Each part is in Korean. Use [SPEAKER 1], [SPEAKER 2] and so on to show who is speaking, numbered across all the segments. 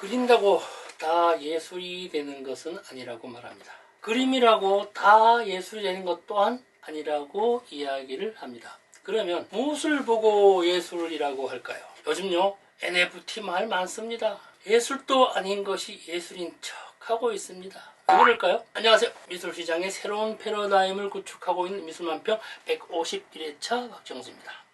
[SPEAKER 1] 그린다고 다 예술이 되는 것은 아니라고 말합니다. 그림이라고 다 예술이 되는 것 또한 아니라고 이야기를 합니다. 그러면 무엇을 보고 예술이라고 할까요? 요즘요 NFT 말 많습니다. 예술도 아닌 것이 예술인 척 하고 있습니다. 왜 그럴까요? 안녕하세요. 미술시장의 새로운 패러다임을 구축하고 있는 미술만평 151회차 박정수입니다.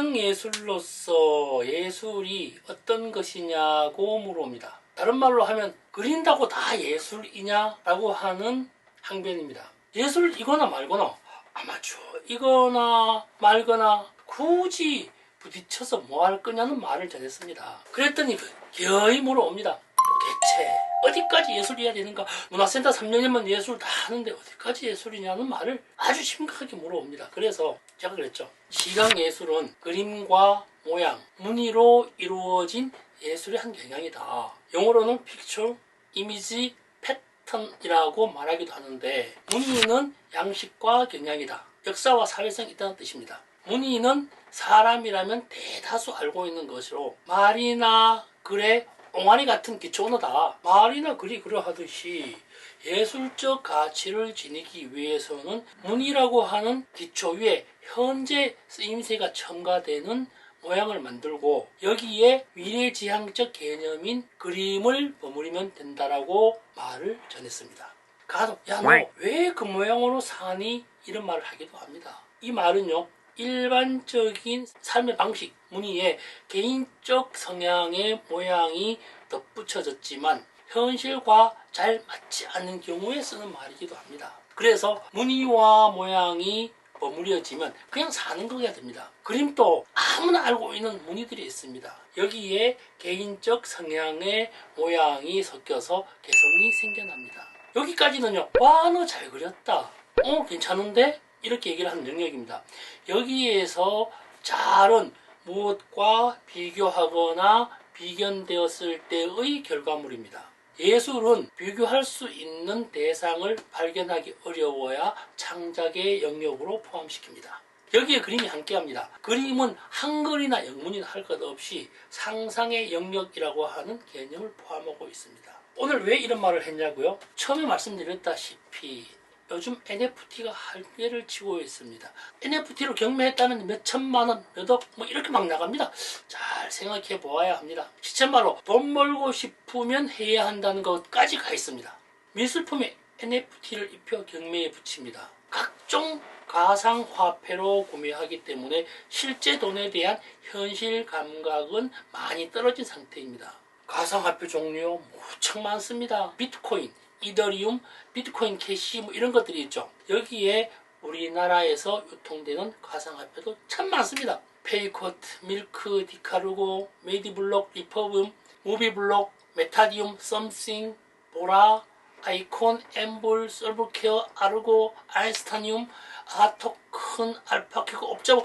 [SPEAKER 1] 시각예술로서 예술이 어떤 것이냐고 물어옵니다. 다른 말로 하면 그린다고 다 예술이냐라고 하는 항변입니다. 예술 이거나 말거나 아마추어 이거나 말거나 굳이 부딪혀서 뭐 할 거냐는 말을 전했습니다. 그랬더니 거의 물어옵니다. 도대체 어디까지 예술이어야 되는가? 문화센터 3년이면 예술 다 하는데 어디까지 예술이냐는 말을 아주 심각하게 물어옵니다. 그래서 제가 그랬죠. 시각 예술은 그림과 모양, 무늬로 이루어진 예술의 한 경향이다. 영어로는 픽처, 이미지, 패턴이라고 말하기도 하는데 무늬는 양식과 경향이다. 역사와 사회성이 있다는 뜻입니다. 무늬는 사람이라면 대다수 알고 있는 것으로 말이나 글에 옹알이 같은 기초 언어다. 말이나 글이 그러하듯이 예술적 가치를 지니기 위해서는 문이라고 하는 기초 위에 현재 쓰임새가 첨가되는 모양을 만들고 여기에 미래지향적 개념인 그림을 버무리면 된다라고 말을 전했습니다. 가도 야너 왜 그 모양으로 사니? 이런 말을 하기도 합니다. 이 말은요 일반적인 삶의 방식, 무늬에 개인적 성향의 모양이 덧붙여졌지만 현실과 잘 맞지 않는 경우에 쓰는 말이기도 합니다. 그래서 무늬와 모양이 버무려지면 그냥 사는 거가 됩니다. 그림도 아무나 알고 있는 무늬들이 있습니다. 여기에 개인적 성향의 모양이 섞여서 개성이 생겨납니다. 여기까지는요. 와, 너 잘 그렸다. 어, 괜찮은데? 이렇게 얘기를 하는 영역입니다. 여기에서 잘은 무엇과 비교하거나 비견되었을 때의 결과물입니다. 예술은 비교할 수 있는 대상을 발견하기 어려워야 창작의 영역으로 포함시킵니다. 여기에 그림이 함께합니다. 그림은 한글이나 영문이나 할 것 없이 상상의 영역이라고 하는 개념을 포함하고 있습니다. 오늘 왜 이런 말을 했냐고요? 처음에 말씀드렸다시피 요즘 NFT가 할배를 치고 있습니다. NFT로 경매했다면 몇 천만 원, 몇억 뭐 이렇게 막 나갑니다. 잘 생각해 보아야 합니다. 시쳇말로 돈 벌고 싶으면 해야 한다는 것까지 가 있습니다. 미술품에 NFT를 입혀 경매에 붙입니다. 각종 가상화폐로 구매하기 때문에 실제 돈에 대한 현실 감각은 많이 떨어진 상태입니다. 가상화폐 종류 무척 많습니다. 비트코인, 이더리움, 비트코인 캐시 뭐 이런 것들이 있죠. 여기에 우리나라에서 유통되는 가상화폐도 참 많습니다. 페이코트, 밀크, 디카르고, 메디블록, 리퍼블, 무비블록, 메타디움, 썸씽, 보라, 아이콘, 엠볼, 솔브케어, 아르고, 아인스타니움, 아토큰, 알파키고, 옵자보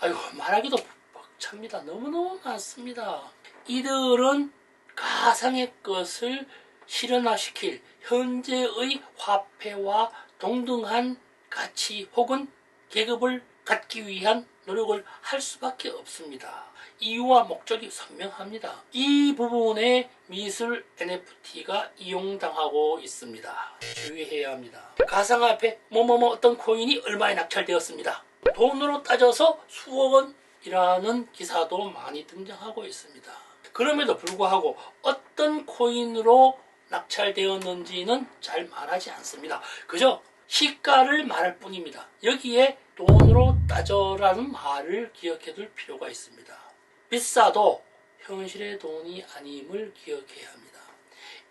[SPEAKER 1] 아이고 말하기도 벅찹니다. 너무너무 많습니다. 이들은 가상의 것을 실현화시킬 현재의 화폐와 동등한 가치 혹은 계급을 갖기 위한 노력을 할 수밖에 없습니다. 이유와 목적이 선명합니다. 이 부분에 미술 NFT가 이용당하고 있습니다. 주의해야 합니다. 가상화폐 뭐뭐뭐 어떤 코인이 얼마에 낙찰되었습니다. 돈으로 따져서 수억 원이라는 기사도 많이 등장하고 있습니다. 그럼에도 불구하고 어떤 코인으로 낙찰되었는지는 잘 말하지 않습니다. 그저 시가를 말할 뿐입니다. 여기에 돈으로 따져라는 말을 기억해 둘 필요가 있습니다. 비싸도 현실의 돈이 아님을 기억해야 합니다.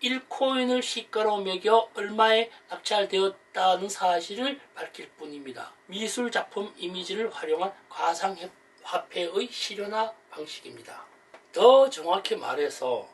[SPEAKER 1] 1코인을 시가로 매겨 얼마에 낙찰되었다는 사실을 밝힐 뿐입니다. 미술 작품 이미지를 활용한 가상화폐의 실현화 방식입니다. 더 정확히 말해서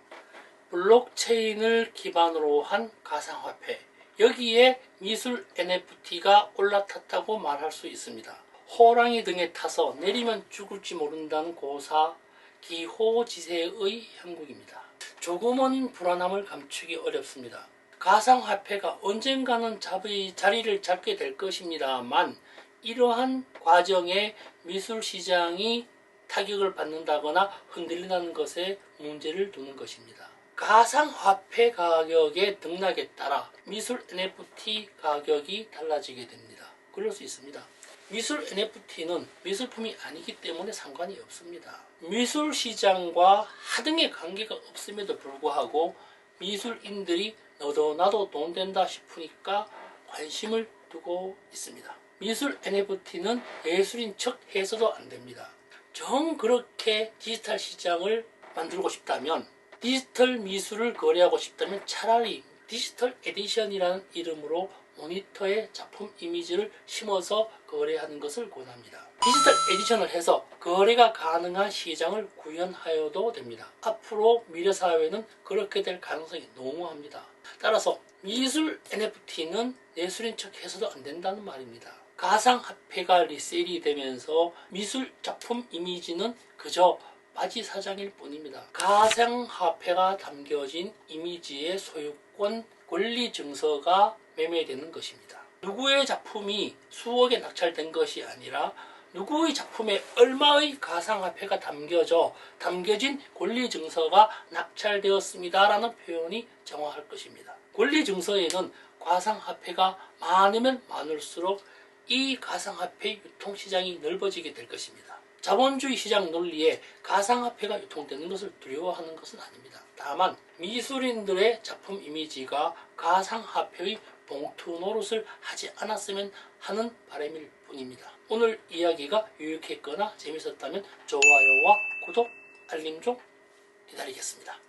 [SPEAKER 1] 블록체인을 기반으로 한 가상화폐 여기에 미술 NFT가 올라탔다고 말할 수 있습니다. 호랑이 등에 타서 내리면 죽을지 모른다는 고사 기호지세의 형국입니다. 조금은 불안함을 감추기 어렵습니다. 가상화폐가 언젠가는 자비, 자리를 잡게 될 것입니다만 이러한 과정에 미술 시장이 타격을 받는다거나 흔들린다는 것에 문제를 두는 것입니다. 가상화폐 가격의 등락에 따라 미술 NFT 가격이 달라지게 됩니다. 그럴 수 있습니다. 미술 NFT는 미술품이 아니기 때문에 상관이 없습니다. 미술 시장과 하등의 관계가 없음에도 불구하고 미술인들이 너도 나도 돈 된다 싶으니까 관심을 두고 있습니다. 미술 NFT는 예술인 척 해서도 안 됩니다. 정 그렇게 디지털 시장을 만들고 싶다면 디지털 미술을 거래하고 싶다면 차라리 디지털 에디션이라는 이름으로 모니터에 작품 이미지를 심어서 거래하는 것을 권합니다. 디지털 에디션을 해서 거래가 가능한 시장을 구현하여도 됩니다. 앞으로 미래 사회는 그렇게 될 가능성이 농후합니다. 따라서 미술 NFT는 예술인 척 해서도 안 된다는 말입니다. 가상화폐가 리셀이 되면서 미술 작품 이미지는 그저 바지 사장일 뿐입니다. 가상화폐가 담겨진 이미지의 소유권 권리 증서가 매매되는 것입니다. 누구의 작품이 수억에 낙찰된 것이 아니라 누구의 작품에 얼마의 가상화폐가 담겨져 담겨진 권리 증서가 낙찰되었습니다라는 표현이 정확할 것입니다. 권리 증서에는 가상화폐가 많으면 많을수록 이 가상화폐 유통 시장이 넓어지게 될 것입니다. 자본주의 시장 논리에 가상화폐가 유통되는 것을 두려워하는 것은 아닙니다. 다만 미술인들의 작품 이미지가 가상화폐의 봉투 노릇을 하지 않았으면 하는 바람일 뿐입니다. 오늘 이야기가 유익했거나 재밌었다면 좋아요와 구독, 알림 좀 기다리겠습니다.